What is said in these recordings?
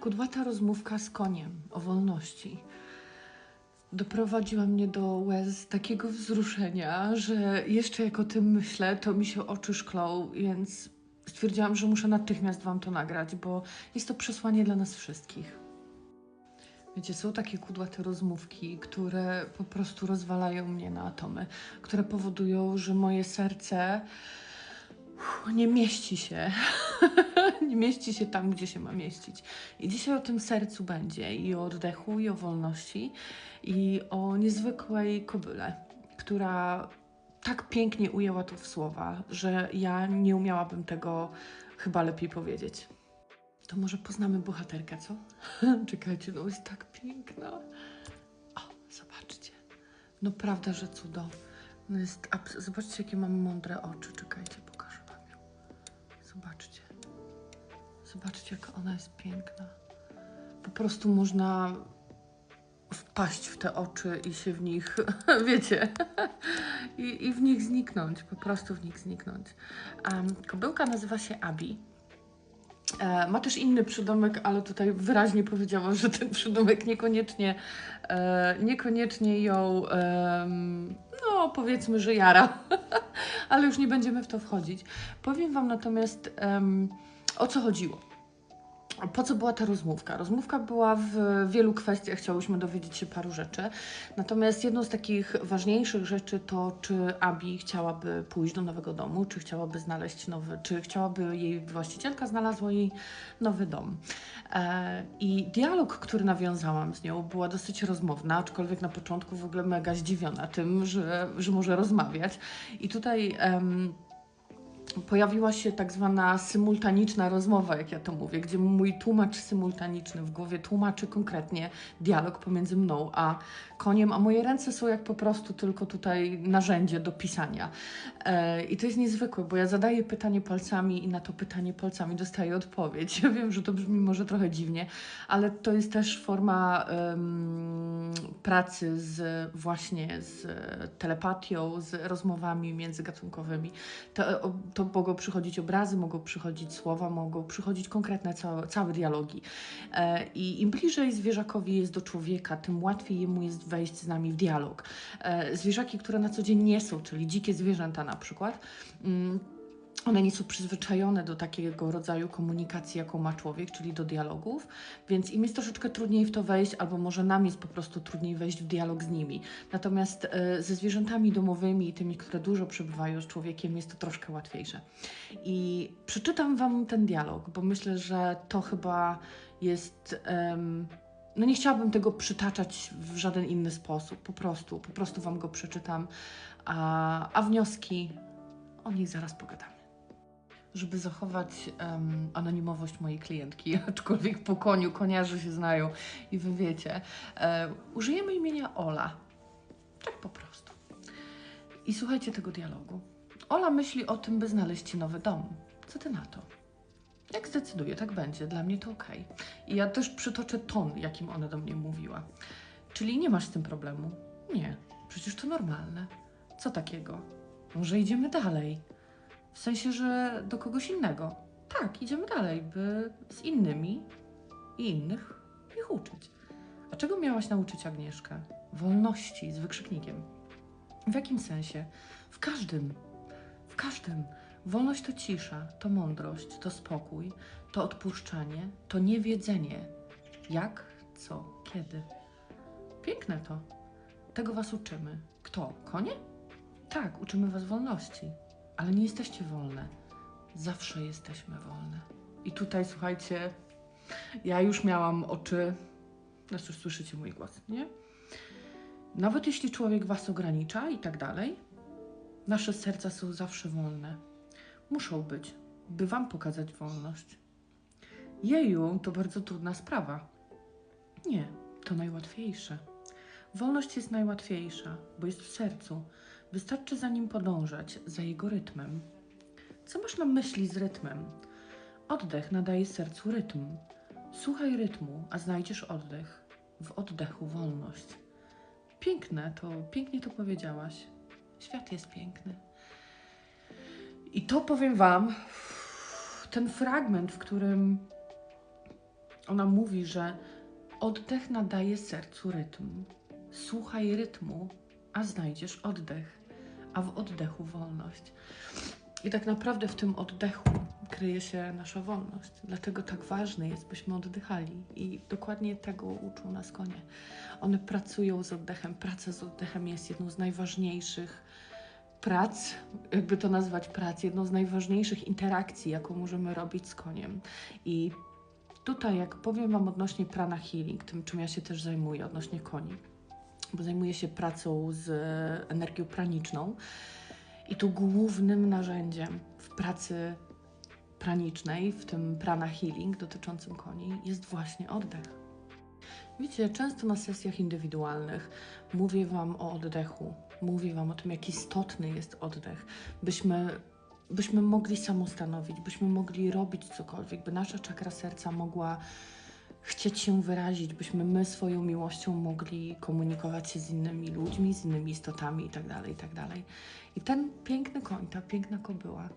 Kudłata rozmówka z koniem o wolności doprowadziła mnie do łez takiego wzruszenia, że jeszcze jak o tym myślę, to mi się oczy szklą, więc stwierdziłam, że muszę natychmiast Wam to nagrać, bo jest to przesłanie dla nas wszystkich. Wiecie, są takie kudłate rozmówki, które po prostu rozwalają mnie na atomy, które powodują, że moje serce nie mieści się. nie mieści się tam, gdzie się ma mieścić. I dzisiaj o tym sercu będzie i o oddechu, i o wolności, i o niezwykłej kobyle, która tak pięknie ujęła to w słowa, że ja nie umiałabym tego chyba lepiej powiedzieć. To może poznamy bohaterkę, co? Czekajcie, no jest tak piękna. O, zobaczcie. No prawda, że cudo. No jest, zobaczcie, jakie mam mądre oczy. Czekajcie, pokażę wam ją. Zobaczcie. Zobaczcie, jaka ona jest piękna. Po prostu można wpaść w te oczy i się w nich, wiecie, i, i w nich zniknąć, po prostu w nich zniknąć. Um, kobyłka nazywa się Abi. E, ma też inny przydomek, ale tutaj wyraźnie powiedziałam, że ten przydomek niekoniecznie, e, niekoniecznie ją, em, no powiedzmy, że jara, ale już nie będziemy w to wchodzić. Powiem Wam natomiast, em, o co chodziło. Po co była ta rozmówka? Rozmówka była w wielu kwestiach, chciałyśmy dowiedzieć się paru rzeczy. Natomiast jedną z takich ważniejszych rzeczy to, czy Abi chciałaby pójść do nowego domu, czy chciałaby znaleźć nowy, czy chciałaby jej właścicielka znalazła jej nowy dom. E, I dialog, który nawiązałam z nią, była dosyć rozmowna, aczkolwiek na początku w ogóle mega zdziwiona tym, że, że może rozmawiać. I tutaj. em, pojawiła się tak zwana symultaniczna rozmowa, jak ja to mówię, gdzie mój tłumacz symultaniczny w głowie tłumaczy konkretnie dialog pomiędzy mną a koniem, a moje ręce są jak po prostu tylko tutaj narzędzie do pisania. E, I to jest niezwykłe, bo ja zadaję pytanie palcami i na to pytanie palcami dostaję odpowiedź. Ja wiem, że to brzmi może trochę dziwnie, ale to jest też forma em, pracy z właśnie z telepatią, z rozmowami międzygatunkowymi. To, to mogą przychodzić obrazy, mogą przychodzić słowa, mogą przychodzić konkretne całe, całe dialogi. E, I im bliżej zwierzakowi jest do człowieka, tym łatwiej jemu jest wejść z nami w dialog. E, Zwierzaki, które na co dzień nie są, czyli dzikie zwierzęta na przykład, mm, one nie są przyzwyczajone do takiego rodzaju komunikacji, jaką ma człowiek, czyli do dialogów, więc im jest troszeczkę trudniej w to wejść, albo może nam jest po prostu trudniej wejść w dialog z nimi. Natomiast e, ze zwierzętami domowymi i tymi, które dużo przebywają z człowiekiem, jest to troszkę łatwiejsze. I przeczytam Wam ten dialog, bo myślę, że to chyba jest. no nie chciałabym tego przytaczać w żaden inny sposób, po prostu, po prostu Wam go przeczytam, a, a wnioski o nich zaraz pogadamy. Żeby zachować em, anonimowość mojej klientki, aczkolwiek po koniu koniarze się znają i wy wiecie, e, użyjemy imienia Ola. Tak po prostu. I słuchajcie tego dialogu. Ola myśli o tym, by znaleźć ci nowy dom. Co ty na to? Jak zdecyduje, tak będzie. Dla mnie to okej. I ja też przytoczę ton, jakim ona do mnie mówiła. Czyli nie masz z tym problemu? Nie. Przecież to normalne. Co takiego? Może idziemy dalej? W sensie, że do kogoś innego. Tak, idziemy dalej, by z innymi i innych ich uczyć. A czego miałaś nauczyć Agnieszkę? Wolności z wykrzyknikiem. W jakim sensie? W każdym. W każdym. Wolność to cisza, to mądrość, to spokój, to odpuszczanie, to niewiedzenie. Jak, co, kiedy. Piękne to. Tego was uczymy. Kto? Konie? Tak, uczymy was wolności, ale nie jesteście wolne. Zawsze jesteśmy wolne. I tutaj słuchajcie, ja już miałam oczy. Znaczy, już słyszycie mój głos, nie? Nawet jeśli człowiek was ogranicza i tak dalej, nasze serca są zawsze wolne. Muszą być, by wam pokazać wolność. Jeju, to bardzo trudna sprawa. Nie, to najłatwiejsze. Wolność jest najłatwiejsza, bo jest w sercu. Wystarczy za nim podążać, za jego rytmem. Co masz na myśli z rytmem? Oddech nadaje sercu rytm. Słuchaj rytmu, a znajdziesz oddech. W oddechu wolność. Piękne to, pięknie to powiedziałaś. Świat jest piękny. I to powiem Wam, ten fragment, w którym Ona mówi, że oddech nadaje sercu rytm. Słuchaj rytmu, a znajdziesz oddech, a w oddechu wolność. I tak naprawdę w tym oddechu kryje się nasza wolność. Dlatego tak ważne jest, byśmy oddychali. I dokładnie tego uczą nas konie. One pracują z oddechem. Praca z oddechem jest jedną z najważniejszych prac, jakby to nazwać prac, jedną z najważniejszych interakcji, jaką możemy robić z koniem. I tutaj, jak powiem Wam odnośnie prana healing, tym czym ja się też zajmuję, odnośnie koni, bo zajmuję się pracą z energią praniczną i tu głównym narzędziem w pracy pranicznej, w tym prana healing dotyczącym koni, jest właśnie oddech. Wiecie, często na sesjach indywidualnych mówię Wam o oddechu, mówię Wam o tym, jak istotny jest oddech, byśmy, byśmy mogli samostanowić, byśmy mogli robić cokolwiek, by nasza czakra serca mogła chcieć się wyrazić, byśmy my swoją miłością mogli komunikować się z innymi ludźmi, z innymi istotami itd., itd. I ten piękny koń, ta piękna kobyła,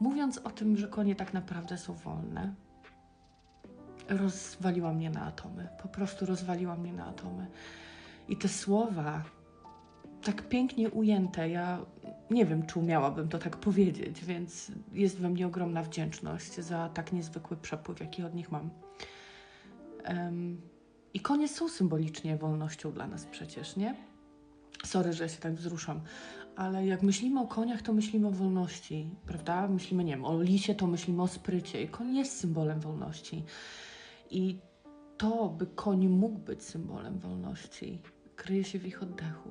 mówiąc o tym, że konie tak naprawdę są wolne, rozwaliła mnie na atomy. Po prostu rozwaliła mnie na atomy. I te słowa, tak pięknie ujęte, ja nie wiem, czy umiałabym to tak powiedzieć, więc jest we mnie ogromna wdzięczność za tak niezwykły przepływ, jaki od nich mam. I konie są symbolicznie wolnością dla nas przecież, nie? Sorry, że się tak wzruszam, ale jak myślimy o koniach, to myślimy o wolności, prawda? Myślimy, nie wiem, o lisie, to myślimy o sprycie. I koń jest symbolem wolności. I to, by koń mógł być symbolem wolności, kryje się w ich oddechu.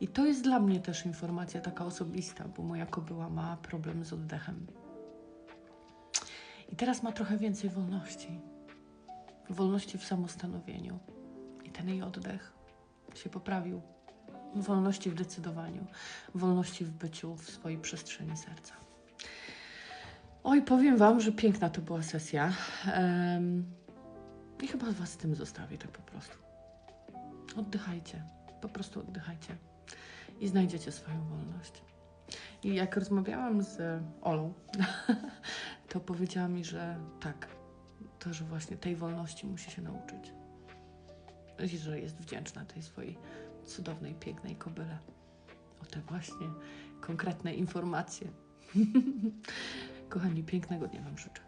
I to jest dla mnie też informacja taka osobista, bo moja kobyła ma problem z oddechem. I teraz ma trochę więcej wolności. Wolności w samostanowieniu. I ten jej oddech się poprawił. Wolności w decydowaniu, wolności w byciu w swojej przestrzeni serca. Oj, powiem Wam, że piękna to była sesja. Em, I chyba Was z tym zostawię, tak po prostu. Oddychajcie, po prostu oddychajcie i znajdziecie swoją wolność. I jak rozmawiałam z Olą, to powiedziała mi, że tak, to, że właśnie tej wolności musi się nauczyć. I że jest wdzięczna tej swojej cudownej, pięknej kobyle. O te właśnie konkretne informacje. Kochani, pięknego dnia Wam życzę.